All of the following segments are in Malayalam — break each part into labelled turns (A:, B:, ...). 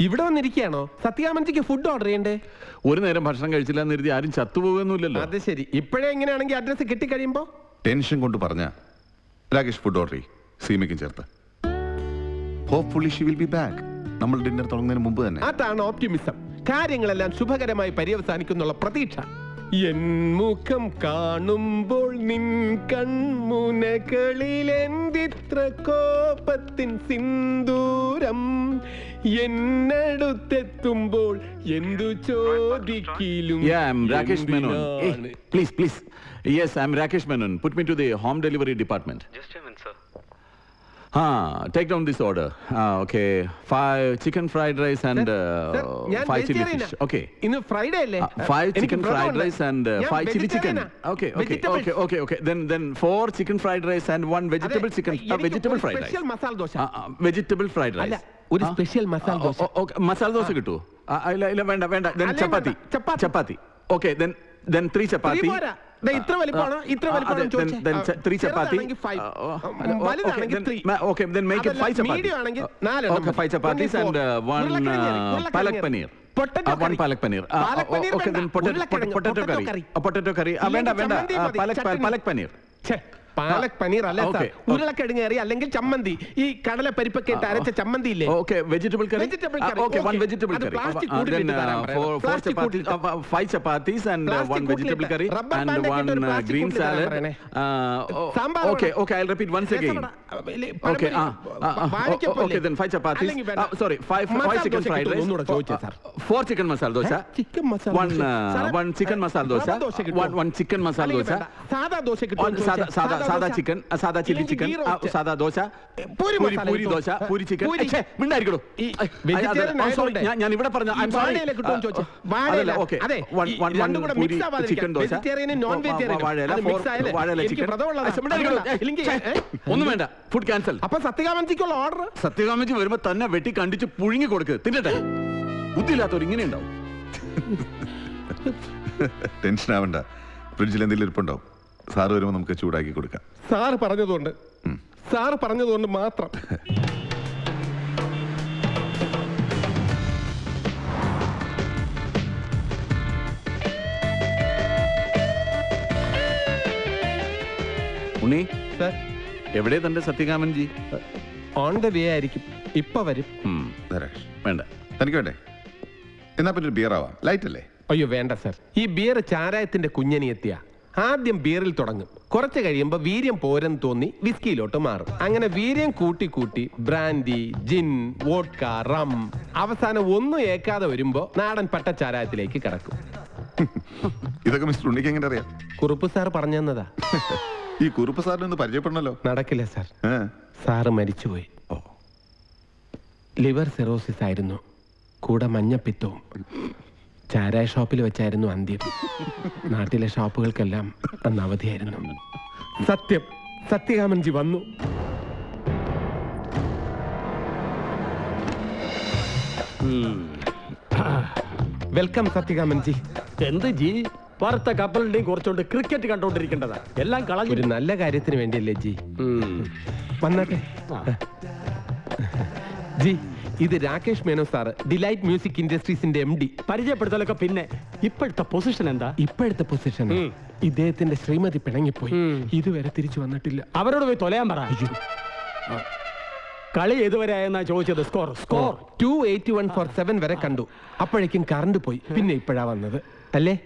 A: ഇവിടെ വന്നിരിക്കുകയാണോ? സത്യാമഞ്ചിക്ക് ഫുഡ് ഓർഡർ ചെയ്യണ്ടേ?
B: ഒരു നേരം ഭക്ഷണം കഴിച്ചില്ല എന്നിരുത്തി ആരും ചത്തുപോകുന്നില്ലല്ലോ
A: അത് ശരി. ഇപ്പോഴേ എങ്ങനെയാണെങ്കിൽ അഡ്രസ് കിട്ടിക്കഴിയുമ്പോ?
C: ടെൻഷൻ കൊണ്ട് പറഞ്ഞ. രാകേഷ് ഫുഡ് ഓർഡർ ചെയ്യും. സീമയ്ക്കും ചേർത്ത്. Hopefully she will be back നമ്മൾ ഡിന്നർ തുടങ്ങുന്നതിന് മുമ്പ് തന്നെ.
A: അതാണ് ഓപ്റ്റിമിസം കാര്യങ്ങളെല്ലാം ശുഭകരമായി പര്യവസാനിക്കുന്നുള്ള പ്രതീക്ഷ. എൻ മുഖം കാണുമ്പോൾ നിൻ കൺമുനകളിൽ എന്തിത്ര കോപത്തിൻ സിന്ദൂരം എന്നടുത്തെത്തുമ്പോൾ എന്തു ചോദിക്കലും
B: Yeah, I'm Rakesh Menon. Hey, please, please. Yes, I'm Rakesh Menon. Put me to the home delivery department.
D: Just a minute, sir.
B: Ah, take down this order Ah, okay. Five chicken fried rice and
A: Sir,
B: uh,
A: ഞാൻ
B: five chili
A: vegetarian
B: fish.
A: ആ.
B: Okay.
A: ഇന്ന് ഫ്രൈഡേ അല്ലേ
B: five chicken fried
A: rice
B: and five chilli
A: chicken okay
B: okay okay
A: okay
B: okay then then four chicken fried rice and one vegetable chicken vegetable
A: fried
B: rice. Uh,
A: masala dosa
B: vegetable fried.
A: അല്ല, ഒരു special masala
B: Ah,
A: dosa.
B: oh, masala dosa കിട്ടുമോ ഇല്ല ഇല്ല വേണ്ട വേണ്ട
A: then
B: chapati
A: chapati.
B: Okay then then three chapati
A: ഇത്ര വലിപ്പമാണോ? ഇത്ര വലിപ്പമാണോ
B: പാലക് പനീർ Uh,
A: കറി. വേണ്ട.
B: വേണ്ട പാലക് പാലക് പനീർ
A: പാലക് പനീർ അല്ലേ സാർ? ഉരുളക്കിഴങ്ങ് കറി അല്ലെങ്കിൽ ചമ്മന്തി. ഈ കടല പരിപ്പൊക്കെ അരച്ച ചമ്മന്തി ഇല്ലേ?
B: Okay. Vegetable curry vegetable curry chapatis and
A: one
B: vegetable
A: curry
B: and one green salad
A: okay okay
B: I repeat once again
A: masala dosa? Chicken masala dosa. സാറേ. Dosa. Dosa.
B: Chicken chilli chicken dosa.
A: Puri?
B: Dosa puri chicken മിണ്ടായിരിക്കണോ. ഞാൻ ഇവിടെ പറഞ്ഞ ദോശ. വാഴയില, വാഴയില? ഒന്നും വേണ്ട ഫുഡ് ക്യാൻസൽ
A: അപ്പൊ സത്യകാമൻജിക്കുള്ള ഓർഡർ
B: സത്യകാമൻജി വരുമ്പോ തന്നെ വെട്ടി കണ്ടിച്ച് പുഴുങ്ങി കൊടുക്ക്. തിന്നട്ടെ? ബുദ്ധിയില്ലാത്തവർ ഇങ്ങനെ ഉണ്ടാവും.
C: ടെൻഷൻ ആവണ്ട. ഫ്രിഡ്ജിൽ എന്തെങ്കിലും ഇരിപ്പുണ്ടാവും സാറ് വരുമ്പോ നമുക്ക് ചൂടാക്കി കൊടുക്കാം.
A: സാറ് പറഞ്ഞതുകൊണ്ട് സാറ് പറഞ്ഞതുകൊണ്ട് മാത്രം.
B: ഉണ്ണി?
A: സാർ.
B: എവിടെ തന്റെ Sathyakaman ji?
A: On the way ആയിരിക്കും. ഇപ്പൊ വരും.
B: ഉം,
C: ധരാഷ്
B: വേണ്ട.
C: തനിക്ക് വേണ്ടേ? എന്നാ പിന്നെ ഒരു ബിയർ ആവാം. ലൈറ്റ് അല്ലേ?
A: അയ്യോ വേണ്ട സർ ഈ ബിയർ ചാരായത്തിന്റെ കുഞ്ഞനി എത്തിയ. ആദ്യം ബിയറിൽ തുടങ്ങും. കുറച്ച് കഴിയുമ്പോൾ വീര്യം പോരെന്ന് തോന്നി വിസ്കിയിലോട്ട് മാറും. അങ്ങനെ വീര്യം കൂട്ടി കൂട്ടി ബ്രാൻഡി ജിൻ വോഡ്ക റം അവസാനം ഒന്നും ഏക്കാതെ വരുമ്പോ നാടൻ പട്ട ചാരായത്തിലേക്ക് കടക്കും.
C: ഇതൊക്കെ മിസ്റ്റർ ഉണ്ണിക്ക് എങ്ങനെ അറിയാം?
A: കുറുപ്പ് സാർ പറഞ്ഞു തന്നതാ.
C: ഈ കുറുപ്പ് സാറിനെ ഒന്ന് പരിചയപ്പെടണല്ലോ.
A: നടക്കില്ല സാർ.
C: ഏ?
A: സാറ് മരിച്ചുപോയി.
C: ഓ.
A: ലിവർ സിറോസിസ് ആയിരുന്നു. കൂടെ മഞ്ഞപ്പിത്തവും. ചാരായ ഷോപ്പിൽ വെച്ചായിരുന്നു അന്ത്യം. നാട്ടിലെ ഷോപ്പുകൾക്കെല്ലാം അന്ന് അവധിയായിരുന്നു. സത്യം. സത്യകാമൻജി വന്നു. വെൽക്കം സത്യകാമൻജി.
E: എന്ത് ജി? വറുത്ത കപ്പലിന്റെയും കുറച്ചുകൊണ്ട് ക്രിക്കറ്റ് കണ്ടോണ്ടിരിക്കേണ്ടതാ എല്ലാം കളഞ്ഞു.
A: ഒരു നല്ല കാര്യത്തിന് വേണ്ടിയല്ലേ ജി? വന്നാട്ടെ. ജി ഇത് Rakesh Menon sir Delight Music ഇൻഡസ്ട്രീസിന്റെ M D
E: പരിചയപ്പെടുത്തലൊക്കെ പിന്നെ ഇപ്പോഴത്തെ പൊസിഷൻ എന്താ?
A: ഇപ്പോഴത്തെ പൊസിഷൻ ഇദ്ദേഹത്തിന്റെ ശ്രീമതി പിണങ്ങിപ്പോയി. ഇതുവരെ തിരിച്ചു വന്നിട്ടില്ല.
E: അവരോട് പോയി തൊലയാൻ പറ. കളി ഏതുവരെ ആയെന്നാ ചോദിച്ചത്? Score score
A: two eighty one four seven വരെ കണ്ടു. അപ്പോഴേക്കും കറണ്ട് പോയി. പിന്നെ ഇപ്പോഴാ വന്നത്. അല്ലേ?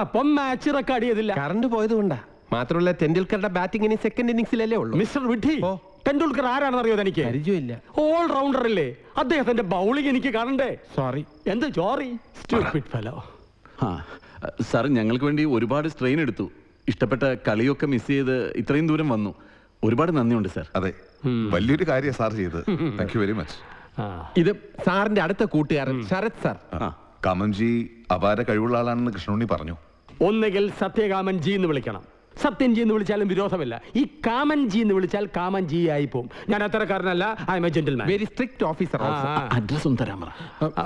E: അപ്പം മാച്ച് റെക്കോർഡ് ചെയ്തില്ല.
A: കറണ്ട് പോയത് കൊണ്ടാ. മാത്രമല്ല ടെണ്ടുൽക്കറുടെ ബാറ്റിംഗ് ഇനി സെക്കൻഡ് ഇന്നിംഗ്സിലല്ലേ ഉള്ളൂ.
E: മിസ്റ്റർ വിഡ്ഢി. ടെണ്ടുൽക്കർ ആരാണെന്ന് അറിയോ എനിക്ക്
A: പരിചയമില്ല.
E: ഓൾ റൗണ്ടർ അല്ലേ? അദ്ദേഹത്തിന്റെ ബൗളിംഗ് എനിക്ക് കാണണ്ടേ?
A: സോറി
E: എന്ത് സ്റ്റുപ്പിഡ് ഫെലോ
B: ആ സാർ ഞങ്ങൾക്ക് വേണ്ടി ഒരുപാട് സ്ട്രെയിൻ എടുത്തു. ഇഷ്ടപ്പെട്ട കളിയൊക്കെ മിസ് ചെയ്ത് ഇത്രയും ദൂരം വന്നു. ഒരുപാട് നന്ദിയുണ്ട് സാർ.
C: അതെ. വലിയൊരു കാര്യം സാർ ചെയ്തത്. താങ്ക് യു വെരി മച്ച്
A: ഇത് സാറിന്റെ അടുത്ത കൂട്ടുകാരൻ ശരത് സാർ.
B: ആ.
C: കാമൻജി അപാര കഴിവുള്ള ആളാണെന്ന് കൃഷ്ണുണ്ണി പറഞ്ഞു.
E: ഒന്നുകിൽ സത്യകാമൻ ജി എന്ന് വിളിക്കണം. സത്യൻജി എന്ന് വിളിച്ചാലും വിരോധമില്ല. ഈ കാമൻജി എന്ന് വിളിച്ചാൽ കാമൻജി ആയി പോകും ഞാൻ അത്തരക്കാരനല്ല I am a gentleman
A: very strict officer
B: address ഒന്നും തരാൻ പറ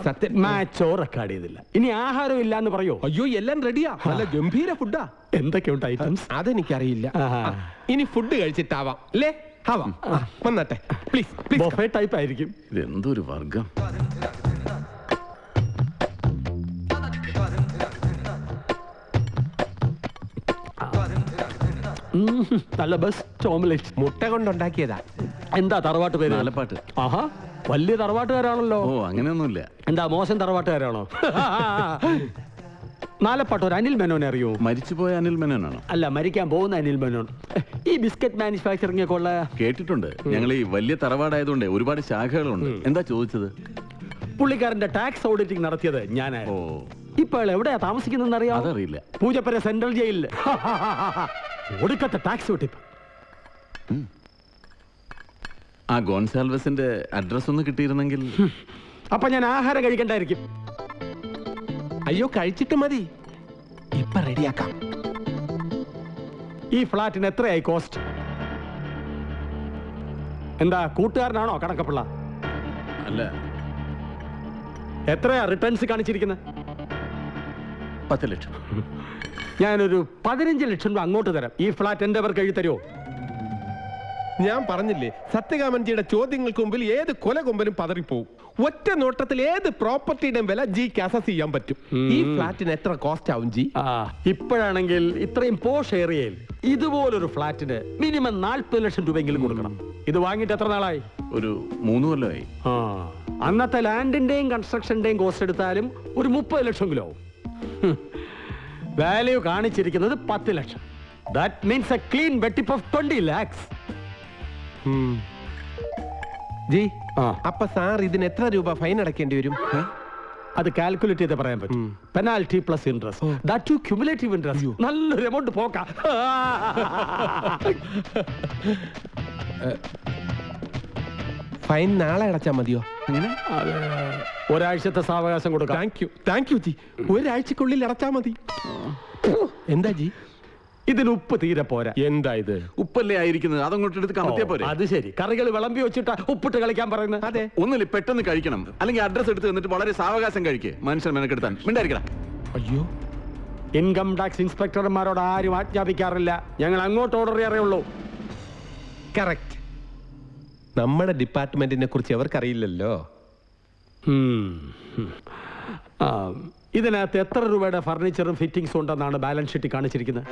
A: സത്യം.
E: മാച്ചോ റെക്കോർഡ് ചെയ്തില്ല. ഇനി ആഹാരം ഇല്ല എന്ന് പറയോ?
A: അയ്യോ എല്ലാം റെഡിയാ നല്ല ഗംഭീര ഫുഡാ
E: എന്തൊക്കെയുണ്ട് ഐറ്റംസ്
A: അതെനിക്കറിയില്ല. ഇനി ഫുഡ് കഴിച്ചിട്ടാവാം. അല്ലേ ആവാം. വന്നട്ടെ. പ്ലീസ് പ്ലീസ്
E: ബൊഫേ ടൈപ്പ് ആയിരിക്കും.
B: ഇതെന്തൊരു വർഗം
E: നല്ല ബെസ്റ്റ് ഓംലെറ്റ്
A: മുട്ട കൊണ്ടുണ്ടാക്കിയതാ.
E: എന്താ തറവാട്ട് പേര്
B: നാലപ്പാട്ട്.
E: ആഹാ വലിയ തറവാട്ടുകാരാണല്ലോ.
B: ഓ അങ്ങനെയൊന്നുമില്ല.
E: എന്താ മോശം തറവാട്ടുകാരാണോ? നാലപ്പാട്ട് ഒരു അനിൽ മേനോനെ അറിയോ?
B: മരിച്ചുപോയ അനിൽ മേനോനാണോ?
E: അല്ല മരിക്കാൻ പോകുന്ന അനിൽ മേനോൻ. ഈ ബിസ്ക്കറ്റ് മാനുഫാക്ചറിംഗ് ഒക്കെ ഉള്ള
B: കേട്ടിട്ടുണ്ട്. ഞങ്ങൾ ഈ വലിയ തറവാടായതുകൊണ്ട് ഒരുപാട് ശാഖകളുണ്ട്. എന്താ ചോദിച്ചത്?
E: പുള്ളിക്കാരന്റെ ടാക്സ് ഓഡിറ്റിംഗ് നടത്തിയത് ഞാൻ ഇപ്പോൾ എവിടെയാ താമസിക്കുന്നതെന്ന് അറിയാം
B: അതറിയില്ല.
E: പൂജപ്പര സെൻട്രൽ ജയിലിൽ. ഒടുക്കത്തെ ടാക്സ് വെട്ടിപ്പ്.
B: ആ ഗോൺസാൽവസിന്റെ അഡ്രസ് ഒന്ന് കിട്ടിയിരുന്നെങ്കിൽ
E: അപ്പൊ ഞാൻ ആഹാരം കഴിക്കണ്ടായിരിക്കും.
A: അയ്യോ കഴിച്ചിട്ട് മതി. ഇപ്പൊ റെഡിയാക്കാം.
E: ഈ ഫ്ലാറ്റിന് എത്രയായി കോസ്റ്റ് എന്താ കൂട്ടുകാരനാണോ കണക്കപ്പിള്ള?
B: അല്ല.
E: എത്രയാ റിട്ടേൺസ് കാണിച്ചിരിക്കുന്നത്
B: പത്ത് ലക്ഷം.
E: ഞാനൊരു പതിനഞ്ച് ലക്ഷം രൂപ അങ്ങോട്ട് തരാം. ഈ ഫ്ലാറ്റ് എന്റെ പേർക്ക് എഴുതി തരുമോ
A: ഞാൻ പറഞ്ഞില്ലേ സത്യകാമൻജിയുടെ ചോദ്യങ്ങൾക്ക് മുമ്പിൽ ഏത് കൊല കൊമ്പനും പതറിപ്പോവും. ഒറ്റ നോട്ടത്തിൽ ഏത് പ്രോപ്പർട്ടിയുടെയും വില ജിക്ക് അസസ് ചെയ്യാൻ പറ്റും. ഈ ഫ്ലാറ്റിന് എത്ര കോസ്റ്റ് ആവും ജി?
E: ആ ഇപ്പോഴാണെങ്കിൽ ഇത്രയും പോഷ് ഏരിയയിൽ ഇതുപോലൊരു ഫ്ലാറ്റിന് മിനിമം നാൽപ്പത് ലക്ഷം രൂപയെങ്കിലും കൊടുക്കണം. ഇത് വാങ്ങിയിട്ട് എത്ര നാളായി?
B: ഒരു മൂന്ന് കൊല്ലമായി.
E: ആ അന്നത്തെ ലാൻഡിന്റെയും കൺസ്ട്രക്ഷന്റെയും കോസ്റ്റ് എടുത്താലും ഒരു മുപ്പത് ലക്ഷം കിലോ വാല്യൂ കാണിച്ചിരിക്കുന്നത് പത്ത് ലക്ഷം. ദാറ്റ് മീൻസ് എ ക്ലീൻ വെട്ടിപ്പ് ഓഫ് ട്വന്റി ലാക്സ്
A: ജി
E: ആ.
A: അപ്പൊ സാർ ഇതിന് എത്ര രൂപ ഫൈൻ അടക്കേണ്ടി വരും?
E: അത് കാൽക്കുലേറ്റ് ചെയ്ത് പറയാൻ പറ്റും. Penalty plus interest that to cumulative interest നല്ലൊരു എമൗണ്ട് പോക്കാ.
A: ഫൈൻ നാളെ അടച്ചാൽ മതിയോ?
E: ഒരാഴ്ചത്തെ സാവകാശം കൊടുക്കാം.
A: Thank you thank you ji. ഒരാഴ്ചക്കുള്ളിൽ അടച്ചാൽ മതി. എന്താ ജി?
E: ഇതിന് ഉപ്പ് തീരെ പോരാ.
A: എന്താ ഇത്?
B: ഉപ്പല്ലേ ആയിരിക്കുന്നത്? അതങ്ങോട്ട് എടുത്ത് കമത്തിയാ പോരെ.
E: അത് ശരി. കറികൾ വിളമ്പി വെച്ചിട്ട് ഉപ്പിട്ട് കളിക്കാൻ പറയുന്നത്.
A: അതെ.
B: ഒന്നില്ല പെട്ടെന്ന് കഴിക്കണം. അല്ലെങ്കിൽ അഡ്രസ് എടുത്ത് തന്നിട്ട് വളരെ സാവകാശം കഴിക്കുക മനുഷ്യൻ മെനക്കെടുത്താൻ. മിണ്ടായിരിക്കണം
A: അയ്യോ.
E: ഇൻകം ടാക്സ് ഇൻസ്പെക്ടർമാരോട് ആരും ആജ്ഞാപിക്കാറില്ല. ഞങ്ങൾ അങ്ങോട്ട് ഓർഡർ ചെയ്യാറേ ഉള്ളൂ.
A: കറക്റ്റ് നമ്മുടെ ഡിപ്പാർട്ട്മെന്റിനെ കുറിച്ച് അവർക്കറിയില്ലല്ലോ.
E: ഇതിനകത്ത് എത്ര രൂപയുടെ ഫർണിച്ചറും ഫിറ്റിംഗ്സും ഉണ്ടെന്നാണ് ബാലൻസ് ഷീറ്റ് കാണിച്ചിരിക്കുന്നത്?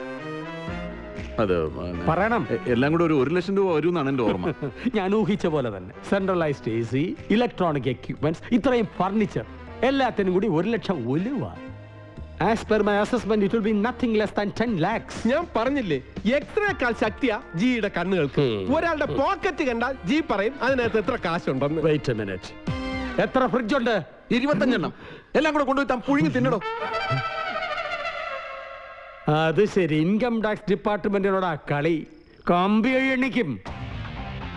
B: അത്
E: പറയണം.
B: എല്ലാം കൂടെ ഒരു ഒരു ലക്ഷം രൂപ വരും എന്നാണ് ഓർമ്മ.
E: ഞാൻ ഊഹിച്ച പോലെ തന്നെ. Centralised A C electronic equipments ഇത്രയും ഫർണിച്ചർ എല്ലാത്തിനും കൂടി ഒരു ലക്ഷം ഒലുവ as per my assessment it will be nothing less than 10 lakhs
A: ഞാൻ പറഞ്ഞില്ലേ? എത്രയേക്കാൾ ശക്തിയാ ജിയുടെ കണ്ണുകൾക്ക്? ഒരാളുടെ പോക്കറ്റ് കണ്ടാൽ ജി പറയും അതിനകത്ത് എത്ര കാശുണ്ടെന്ന്.
E: വെയിറ്റ് എ മിനിറ്റ് എത്ര ഫ്രിഡ്ജ് ഉണ്ട്?
B: ഇരുപത്തഞ്ചെണ്ണം. എല്ലാം കൂടെ കൊണ്ടുപോയി താൻ പുഴുങ്ങി തിന്നടോ
E: അത് ശരി. ഇൻകം ടാക്സ് ഡിപ്പാർട്ട്മെന്റിനോടാ കളി. കമ്പി എണ്ണിക്കും.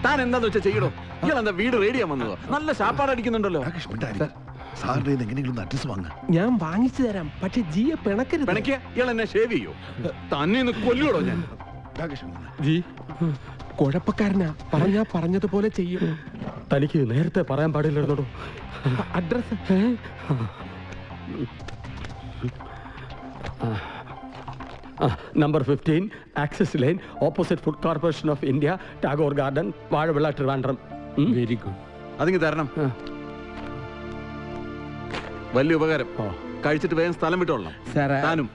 B: താൻ എന്താന്ന് വെച്ചാൽ ചെയ്യടോ ഇയാൾ എന്താ വീട് റേഡിയാ വന്നതോ? നല്ല ശാപ്പാട് അടിക്കുന്നുണ്ടല്ലോ.
C: സാറിന്റെ എങ്ങനെയെങ്കിലും അഡ്രസ് വാങ്ങ
A: ഞാൻ വാങ്ങിച്ചു തരാം പക്ഷെ ജിയെ പിണക്കരുത്.
B: പിണക്കിയ ഇയാൾ എന്നെ ഷേവ് ചെയ്യോ? തന്നെ ഒന്ന് കൊല്ലുടോ ഞാൻ.
A: ജി കുഴപ്പക്കാരനാ പറഞ്ഞാ പറഞ്ഞതുപോലെ ചെയ്യും.
E: തനിക്ക് നേരത്തെ പറയാൻ പാടില്ലായിരുന്നോ
A: address
E: number fifteen axis line opposite Food Corporation of India Tagore garden Vazhavila Trivandrum?
A: Very good
B: അതിങ്ങ് തരണം. വലിയ ഉപകാരം. കഴിച്ചിട്ട് വേഗം സ്ഥലം
A: വിട്ടോളാം
B: താനും.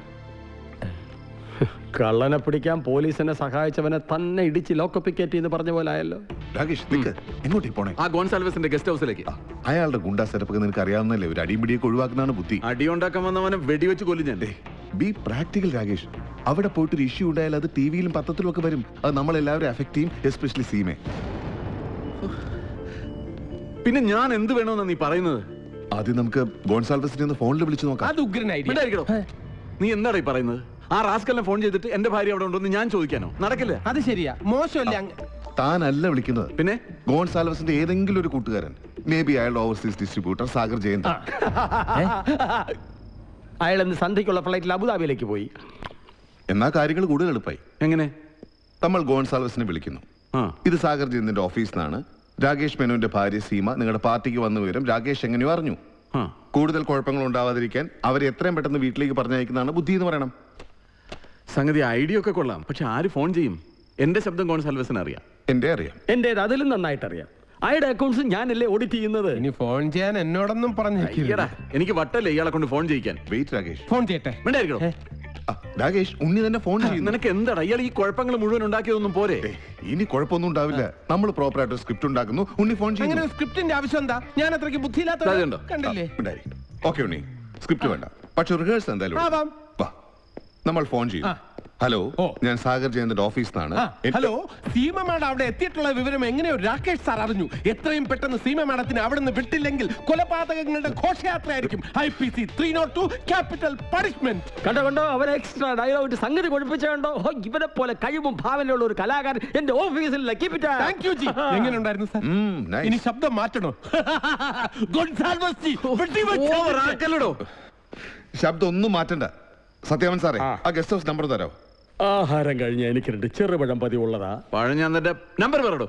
E: കള്ളനെ പിടിക്കാൻ പോലീസിനെ സഹായിച്ചവനെ തന്നെ ഇടിച്ച് ലോക്കപ്പിക്കേറ്റ് എന്ന് പറഞ്ഞ പോലെ ആയല്ലോ
C: രാകേഷ് നിക്ക്. എങ്ങോട്ടേ പോണേ?
B: ആ ഗോൺസാൽവസിന്റെ ഗസ്റ്റ് ഹൗസിലേക്ക്.
C: അയാളുടെ ഗുണ്ടാ സെറ്റപ്പ് നിനക്ക് അറിയാവുന്നല്ലേ ഒരു അടിപിടിയൊക്കെ പിടിയൊക്കെ ഒഴിവാക്കുന്നതാണ് ബുദ്ധി.
B: അടിയുണ്ടാക്കാൻ വന്നവനെ വെടിവെച്ച് കൊല്ലുന്നേ ഞാൻ.
C: Be practical Rakesh. അവിടെ പോയിട്ട് ഒരു ഇഷ്യൂ ഉണ്ടായാൽ അത് ടി വിയിലും പത്രത്തിലും ഒക്കെ വരും. അത് നമ്മളെല്ലാവരും എഫക്ട് ചെയ്യും എസ്പെഷ്യലി സീമെ
B: പിന്നെ ഞാൻ എന്ത് വേണമെന്നാ നീ പറയുന്നത്?
C: ആദ്യം നമുക്ക് ഗോൺസാൽവസിനെ ഒന്ന് ഫോണിൽ വിളിച്ചു നോക്കാം.
A: അത് ഉഗ്രൻ ഐഡിയ
B: മിണ്ടായിരിക്കടോ നീ എന്താടാ ഈ പറയുന്നത്? ആ റാസ്കലിനെ ഫോൺ ചെയ്തിട്ട് എന്റെ ഭാര്യ അവിടെ ഉണ്ടോ എന്ന് ഞാൻ ചോദിക്കാനോ? നടക്കില്ല?
A: അത് ശരിയാ. മോശമല്ല അങ്ങ്
C: താനല്ല വിളിക്കുന്നത്.
B: പിന്നെ?
C: ഗോൺസാൽവസിന്റെ ഏതെങ്കിലും ഒരു കൂട്ടുകാരൻ. മേ ബി അയാളുടെ ഓവർസീസ് ഡിസ്ട്രിബ്യൂട്ടർ സാഗർ ജയന്ത.
E: അയാൾ ഇന്ന് സന്ധ്യയ്ക്കുള്ള ഫ്ലൈറ്റിൽ അബുദാബിയിലേക്ക് പോയി.
C: എന്നാ കാര്യങ്ങൾ കൂടുതൽ എളുപ്പമായി
B: എങ്ങനെ?
C: നമ്മൾ ഗോൺസാൽവസിനെ വിളിക്കുന്നു.
B: ആ.
C: ഇത് സാഗർ ജയന്തിന്റെ ഓഫീസിൽ നിന്നാണ് രാകേഷ് മേനോന്റെ ഭാര്യ സീമ നിങ്ങളുടെ പാർട്ടിക്ക് വന്ന വിവരം രാകേഷ് എങ്ങനെയോ അറിഞ്ഞു.
B: ആ.
C: കൂടുതൽ കുഴപ്പങ്ങൾ ഉണ്ടാവാതിരിക്കാൻ അവരെ എത്രയും പെട്ടെന്ന് വീട്ടിലേക്ക് പറഞ്ഞയക്കുന്നതാണ് ബുദ്ധി എന്ന് പറയണം.
B: സംഗതി ഐഡിയ ഒക്കെ കൊള്ളാം. പക്ഷെ ആര് ഫോൺ ചെയ്യും? എന്റെ ശബ്ദം കോൺസൽവസിന് അറിയാം.
C: എന്റെ അറിയാം.
E: എന്റേത് അതിലും നന്നായിട്ട് അറിയാം അയാളുടെ അക്കൗണ്ട്സ് ഞാനല്ലേ ഓഡിറ്റ് ചെയ്യുന്നത്?
A: ഇനി ഫോൺ ചെയ്യാൻ എന്നോടൊന്നും പറഞ്ഞു
B: എനിക്ക് വട്ടല്ലേ ഇയാളെ കൊണ്ട് ഫോൺ ചെയ്യിക്കാൻ?
C: വെയിറ്റ് രാകേഷ്.
A: ഫോൺ ചെയ്യട്ടെ.
B: വേണ്ടായിരിക്കണോ
C: രാകേഷ് ഉണ്ണി തന്നെ ഫോൺ
B: നിനക്ക് എന്താടാ? ഇയാൾ ഈ കുഴപ്പങ്ങൾ മുഴുവൻ ഉണ്ടാക്കിയതൊന്നും പോരെ?
C: ഇനി കുഴപ്പമൊന്നും ഉണ്ടാവില്ല. നമ്മൾ പ്രോപ്പർ ആയിട്ട് സ്ക്രിപ്റ്റ് ഉണ്ടാക്കുന്നു. ഉണ്ണി ഫോൺ
A: അങ്ങനെ സ്ക്രിപ്റ്റിന്റെ ആവശ്യം എന്താ? ഞാൻ അത്രയ്ക്ക് ബുദ്ധിയില്ലാത്ത? കണ്ടില്ലേ?
C: ഓക്കെ ഉണ്ണി. സ്ക്രിപ്റ്റ് വേണ്ട. പക്ഷെ റിഹേഴ്സൽ എന്തായാലും നമ്മൾ ഫോൺ ചെയ്യും. ഹലോ ഞാൻ സാഗർ ജയന്തിന്റെ ഓഫീസിൽ നിന്നാണ്
A: ഹലോ. സീമ മാഡം അവിടെ എത്തിയിട്ടുള്ള വിവരം എങ്ങനെയോ രാകേഷ് സാർ അറിഞ്ഞു. എത്രയും പെട്ടെന്ന് സീമ മാഡത്തിന് അവിടെ നിന്ന് വിട്ടില്ലെങ്കിൽ കൊലപാതകങ്ങളുടെ ഘോഷയാത്രയായിരിക്കും. I P C three nought two capital punishment
E: കണ്ടോ കണ്ടോ? അവരെ എക്സ്ട്രാ ഡയലോഗ് സംഗതി പഠിപ്പിച്ച ഇവരെ ഇവനെ പോലെ കഴിവും ഭാവനയുള്ള ഒരു കലാകാരൻ എന്റെ ഓഫീസിൽ
A: താങ്ക് യു ജി എങ്ങനെ ഉണ്ടായിരുന്നു സാർ. ഇനി ശബ്ദം മാറ്റണോ.
C: ശബ്ദം ഒന്നും മാറ്റണ്ട. സത്യാമൻ സാറേ
E: ആ.
C: ആ ഗസ്റ്റ് ഹൗസ് നമ്പർ തരാമോ
E: ആഹാരം കഴിഞ്ഞ എനിക്ക് രണ്ട് ചെറുപഴം പതിവുള്ളതാ.
B: പഴം ഞാൻ തന്റെ നമ്പർ പറയടോ.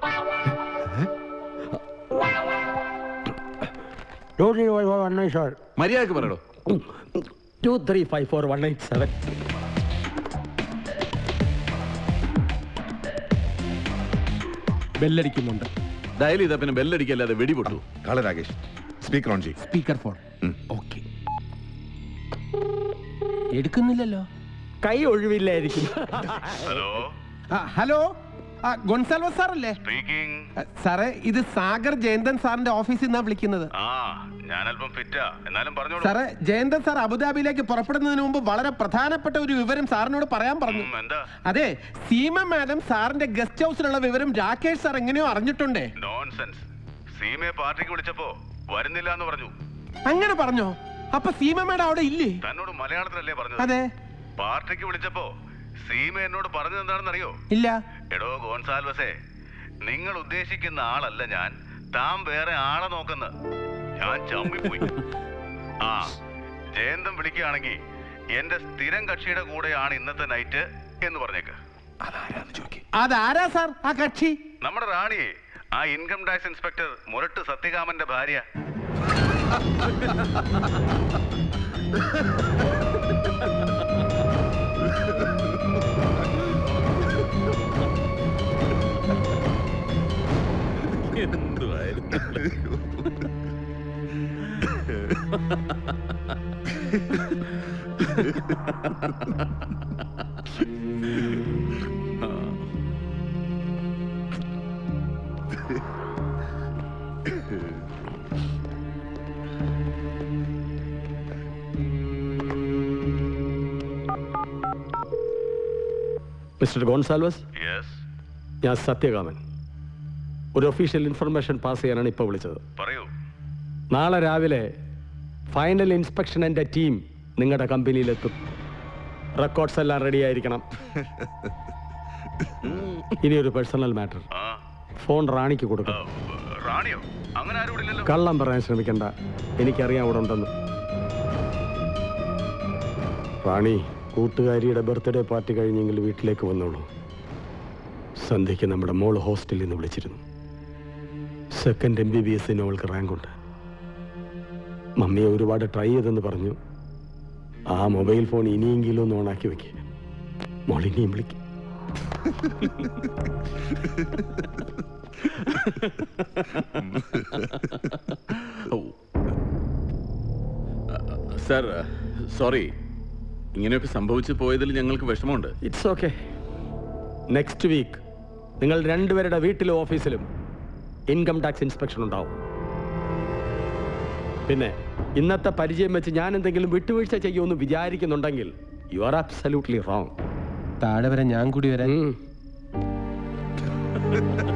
B: മര്യാദയ്ക്ക് പറയടോ.
E: Two three five four one eight seven
A: ബെല്ലടിക്കുന്നുണ്ട്.
B: Dial ചെയ്താ പിന്നെ ബെല്ലടിക്കല്ലാതെ
C: വെടിപൊട്ടു. രാകേഷ്. സ്പീക്കർ ഓൺ ചെയ്യും
A: സ്പീക്കർ ഫോൺ. ഓക്കെ എടുക്കുന്നില്ലല്ലോ.
E: കൈ ഒഴിവില്ലായിരിക്കും
A: ആ, ഹലോ. ആ, ഗൊൺസാൽവസ് സാറല്ലേ? സ്പീക്കിംഗ് സാറേ ഇത് സാഗർ ജയന്തൻ സാറിന്റെ ഓഫീസിൽ നിന്നാണ് വിളിക്കുന്നത്.
D: ആ ഫിറ്റാ എന്നാലും പറഞ്ഞോളൂ.
A: സാറേ ജയന്തൻ സാർ അബുദാബിയിലേക്ക് പുറപ്പെടുന്നതിന് മുമ്പ് വളരെ പ്രധാനപ്പെട്ട ഒരു വിവരം സാറിനോട് പറയാൻ പറഞ്ഞു.
D: എന്താ?
A: അതെ സീമ മാഡം സാറിന്റെ ഗസ്റ്റ് ഹൗസിലുള്ള വിവരം രാകേഷ് സാർ എങ്ങനെയോ അറിഞ്ഞിട്ടുണ്ടേ.
D: നോൺസെൻസ് സീമയെ പാർട്ടിക്ക് വിളിച്ചപ്പോ വരുന്നില്ല എന്ന് പറഞ്ഞു.
A: അങ്ങനെ പറഞ്ഞോ? അപ്പൊ സീമ മാഡം അവിടെ ഇല്ലേ?
D: തന്നോട് മലയാളത്തിലല്ലേ പറഞ്ഞു
A: അതെ.
D: പാർട്ടിക്ക് വിളിച്ചപ്പോ സീമ എന്നോട് പറഞ്ഞത് എന്താണെന്ന് അറിയോ
A: ഇല്ല.
D: എടോ ഗോൺസാൽവസേ നിങ്ങൾ ഉദ്ദേശിക്കുന്ന ആളല്ല ഞാൻ താൻ വേറെ ആളെ നോക്കുന്ന. ഞാൻ ചമ്മിപ്പോയി. ആ ജയന്തം വിളിക്കുകയാണെങ്കിൽ എന്റെ സ്ഥിരം കക്ഷിയുടെ കൂടെയാണ് ഇന്നത്തെ നൈറ്റ് എന്ന് പറഞ്ഞേക്ക്.
A: അതാരാ സാർ ആ കക്ഷി?
D: നമ്മുടെ റാണിയെ ആ ഇൻകം ടാക്സ് ഇൻസ്പെക്ടർ മുരട്ട് സത്യകാമന്റെ ഭാര്യ.
B: എന്തുവായിരുന്നു
E: മിസ്റ്റർ ഗോൺസാൽവസ്
D: യെസ്
E: ഞാൻ സത്യകാമൻ ഒരു ഒഫീഷ്യൽ ഇൻഫർമേഷൻ പാസ് ചെയ്യാനാണ് ഇപ്പോൾ വിളിച്ചത്.
D: പറയൂ.
E: നാളെ രാവിലെ ഫൈനൽ ഇൻസ്പെക്ഷൻ എന്റെ ടീം നിങ്ങളുടെ കമ്പനിയിലെത്തും. റെക്കോർഡ്സ് എല്ലാം റെഡി ആയിരിക്കണം. ഇനി ഒരു പേഴ്സണൽ മാറ്റർ ഫോൺ റാണിക്ക് കൊടുക്കും
D: റാണിയോ? അങ്ങനെ
E: കള്ളം പറയാൻ ശ്രമിക്കണ്ട. എനിക്കറിയാം അവിടെ ഉണ്ടെന്ന്. റാണി കൂട്ടുകാരിയുടെ ബർത്ത്ഡേ പാർട്ടി കഴിഞ്ഞെങ്കിൽ വീട്ടിലേക്ക് വന്നോളൂ. സന്ധ്യയ്ക്ക് നമ്മുടെ മോൾ ഹോസ്റ്റലിൽ നിന്ന് വിളിച്ചിരുന്നു. സെക്കൻഡ് എം ബി ബി എസിന് അവൾക്ക് റാങ്ക് ഉണ്ട്. മമ്മിയെ ഒരുപാട് ട്രൈ ചെയ്തെന്ന് പറഞ്ഞു. ആ മൊബൈൽ ഫോൺ ഇനിയെങ്കിലും ഒന്ന് ഓണാക്കി വെക്ക്. മോളിനെയും വിളിക്കും.
B: സാർ സോറി ഇങ്ങനെയൊക്കെ സംഭവിച്ചു പോയതിൽ ഞങ്ങൾക്ക് വിഷമമുണ്ട്.
E: ഇറ്റ്സ് ഓക്കെ നെക്സ്റ്റ് വീക്ക് നിങ്ങൾ രണ്ടുപേരുടെ വീട്ടിലും ഓഫീസിലും ഇൻകം ടാക്സ് ഇൻസ്പെക്ഷൻ ഉണ്ടാവും. പിന്നെ ഇന്നത്തെ പരിചയം വെച്ച് ഞാൻ എന്തെങ്കിലും വിട്ടുവീഴ്ച ചെയ്യുമെന്ന് വിചാരിക്കുന്നുണ്ടെങ്കിൽ യു ആർ അബ്സല്യൂട്ട്ലി റോങ്
A: താഴെ വരെ ഞാൻ കൂടി വരാൻ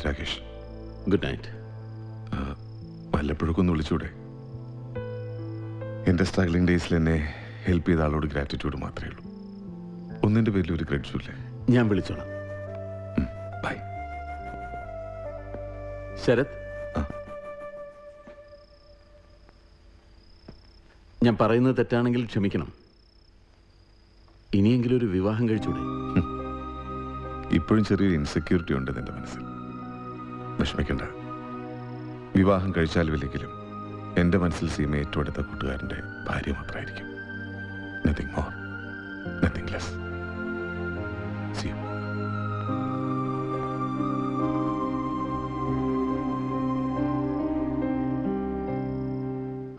C: നൈറ്റ് രാകേഷ്
B: ഗുഡ് നൈറ്റ്
C: വല്ലപ്പോഴൊക്കെ ഒന്ന് വിളിച്ചൂടെ. എന്റെ സ്ട്രഗ്ലിംഗ് ഡേയ്സിൽ എന്നെ ഹെൽപ്പ് ചെയ്ത ആളോട് ഗ്രാറ്റിറ്റ്യൂഡ് മാത്രമേ ഉള്ളൂ. ഒന്നിന്റെ പേരിൽ ഒരു ക്രെഡിറ്റ്സും ഇല്ലേ.
B: ഞാൻ വിളിച്ചോളാം.
C: ബൈ
B: ശരത്? ഞാൻ പറയുന്നത് തെറ്റാണെങ്കിൽ ക്ഷമിക്കണം. ഇനിയെങ്കിലും ഒരു വിവാഹം കഴിച്ചൂടെ?
C: ഇപ്പോഴും ചെറിയൊരു ഇൻസെക്യൂരിറ്റി ഉണ്ട് എന്റെ മനസ്സിൽ. വിഷമിക്കണ്ട. വിവാഹം കഴിച്ചാലുമില്ലെങ്കിലും എന്റെ മനസ്സിൽ സീമ ഏറ്റെടുത്ത കൂട്ടുകാരന്റെ ഭാര്യ മാത്രമായിരിക്കും. Nothing more nothing less see